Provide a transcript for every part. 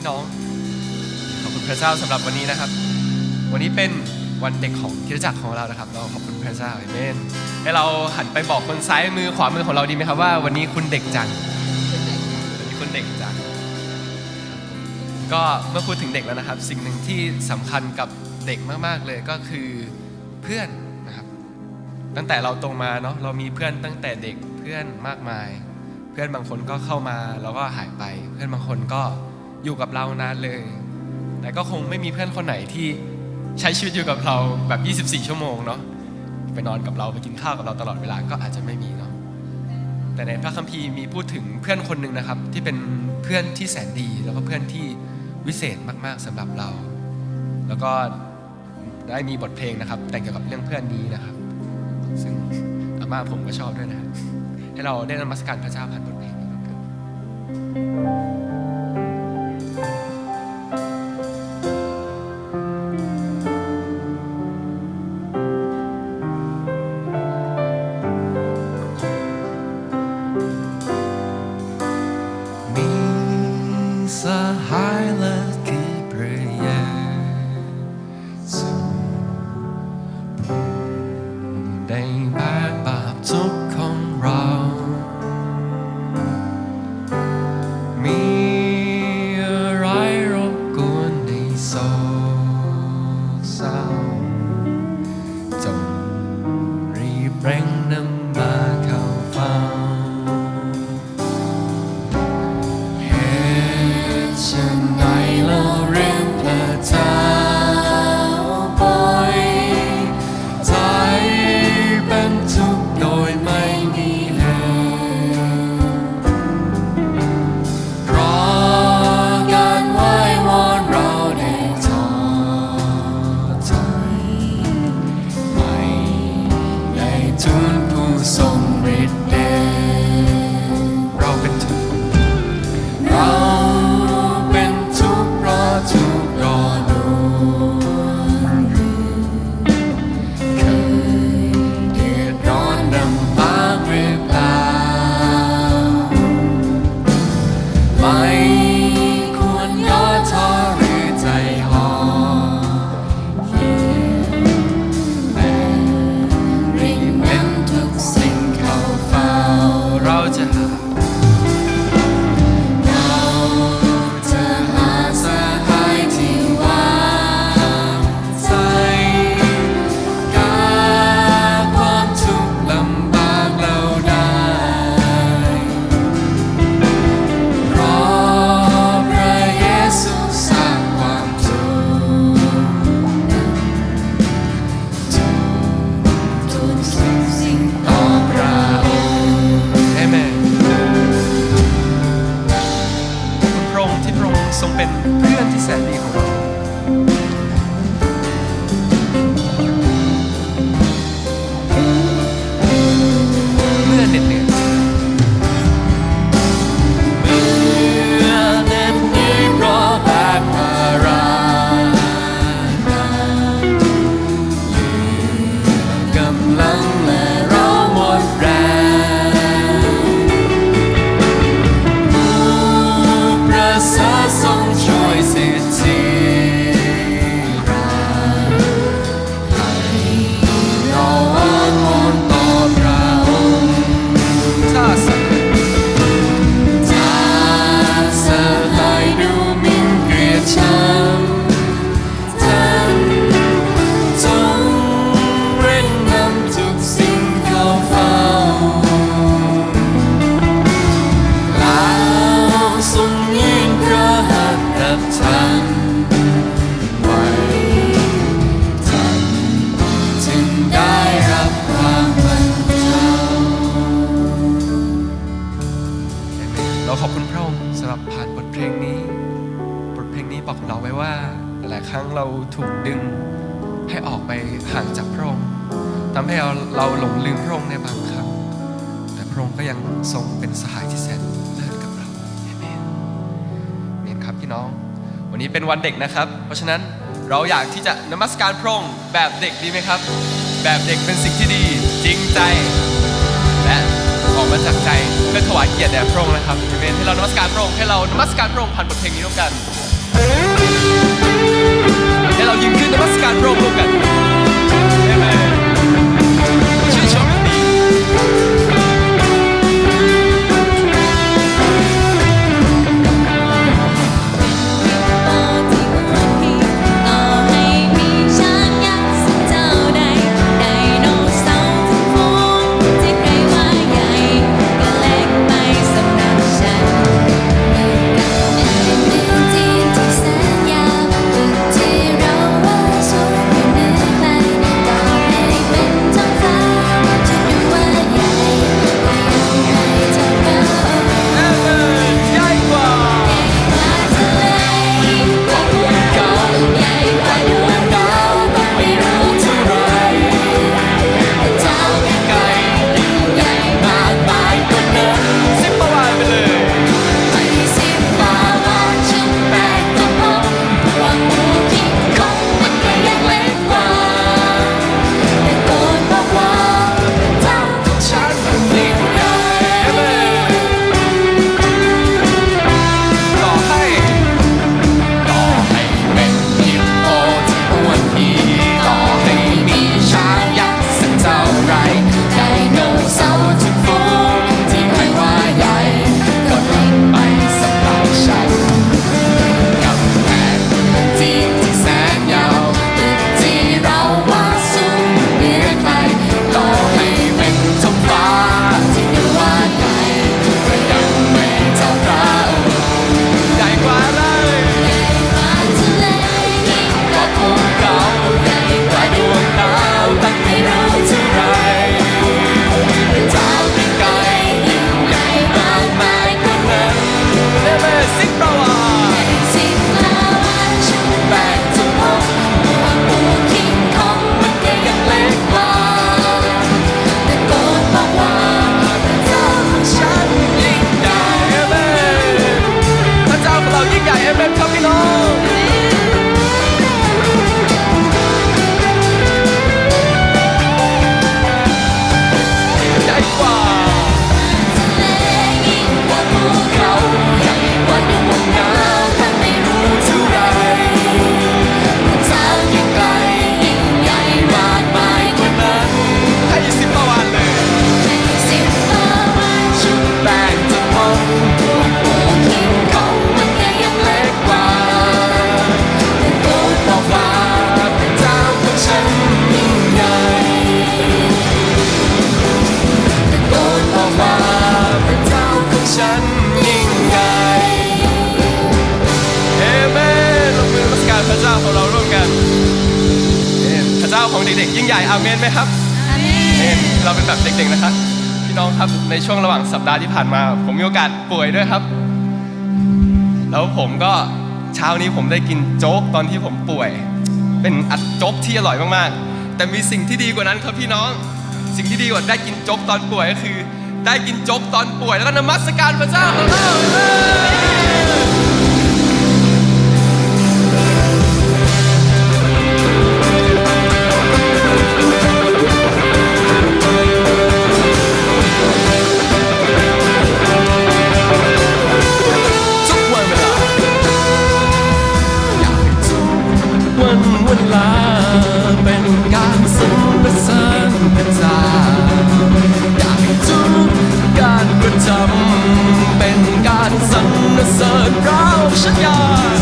พี่น้อง ขอบคุณพระเจ้าสำหรับวันนี้นะครับ วันนี้เป็นวันเด็กของคริสตจักรของเรานะครับ เราขอบคุณพระเจ้าเอเมนให้เราหันไปบอกคนซ้ายมือขวามือของเราดีไหมครับว่าวันนี้คุณเด็กจังวันนี้คุณเด็กจังก็เมื่อพูดถึงเด็กแล้วนะครับ สิ่งหนึ่งที่สำคัญกับเด็กมากๆเลยก็คือเพื่อนนะครับ ตั้งแต่เราโตมาเนาะเรามีเพื่อนตั้งแต่เด็กเพื่อนมากมาย เพื่อนบางคนก็เข้ามาแล้วก็หายไป เพื่อนบางคนก็ อยู่กับเรานานเลย แต่ก็คงไม่มีเพื่อนคนไหนที่ใช้ชีวิตอยู่กับเราแบบ 24 ชั่วโมงเนาะไปนอนกับเราไปกินข้าวกับเราตลอดเวลาก็อาจจะไม่มีเนาะแต่ในพระคัมภีร์มีพูดถึงเพื่อนคนหนึ่งนะครับ ที่เป็นเพื่อนที่แสนดี แล้วก็เพื่อนที่วิเศษมาก ๆสำหรับเรา แล้วก็ได้มีบทเพลงนะครับ แต่งเกี่ยวกับเรื่องเพื่อนนี้นะครับ ซึ่งอาม่าผมก็ชอบด้วยนะครับให้เราได้นมัสการพระเจ้าผ่านบทเพลงนี้ร่วมกัน ทเพลงนี้ บทเพลงนี้บอกเราไว้ว่า หลายครั้งเราถูกดึงให้ออกไปห่างจากพระองค์ทำให้เราเราหลงลืมพระองค์ในบางครั้ง แต่พระองค์ก็ยังทรงเป็นสหายที่แสนเลิศกับเราเอเมนเมนครับพี่น้อง วันนี้เป็นวันเด็กนะครับ เพราะฉะนั้นเราอยากที่จะนมัสการพระองค์แบบเด็กดีไหมครับ แบบเด็กเป็นสิ่งที่ดี จริงใจ ออกมาจากใจเพื่อถวายเกียรติแด่พระองค์นะครับเมนให้เรานมัสการพระองค์ให้เรานมัสการพระองค์ผ่านบทเพลงนี้ร่วมกันให้เรายิ่งขึ้นนมัสการพระองค์ร่วมกัน ผานมา ผมมีโอกาสป่วยด้วยครับ แล้วผมก็เช้านี้ผมได้กินโจ๊กตอนที่ผมป่วย เป็นอัดโจ๊กที่อร่อยมากๆ แต่มีสิ่งที่ดีกว่านั้นครับพี่น้อง สิ่งที่ดีกว่าได้กินโจ๊กตอนป่วยก็คือ ได้กินโจ๊กตอนป่วยแล้วก็นมัสการพระเจ้าของเรา 是的呀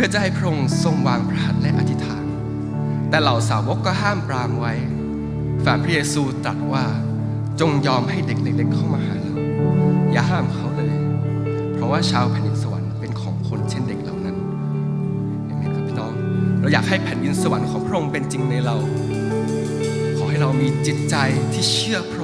พื่อจะให้พระองค์ทรงวางพระหัตถ์และอธิษฐาน แต่เหล่าสาวกก็ห้ามปรามไว้ฝ่าพระเยซูตรัสว่าจงยอมให้เด็กเล็กๆเข้ามาหาเรา อย่าห้ามเขาเลย เพราะว่าชาวแผ่นดินสวรรค์เป็นของคนเช่นเด็กเหล่านั้นเอเมนครับพี่น้อง เราอยากให้แผ่นดินสวรรค์ของพระองค์เป็นจริงในเรา ขอให้เรามีจิตใจที่เชื่อพ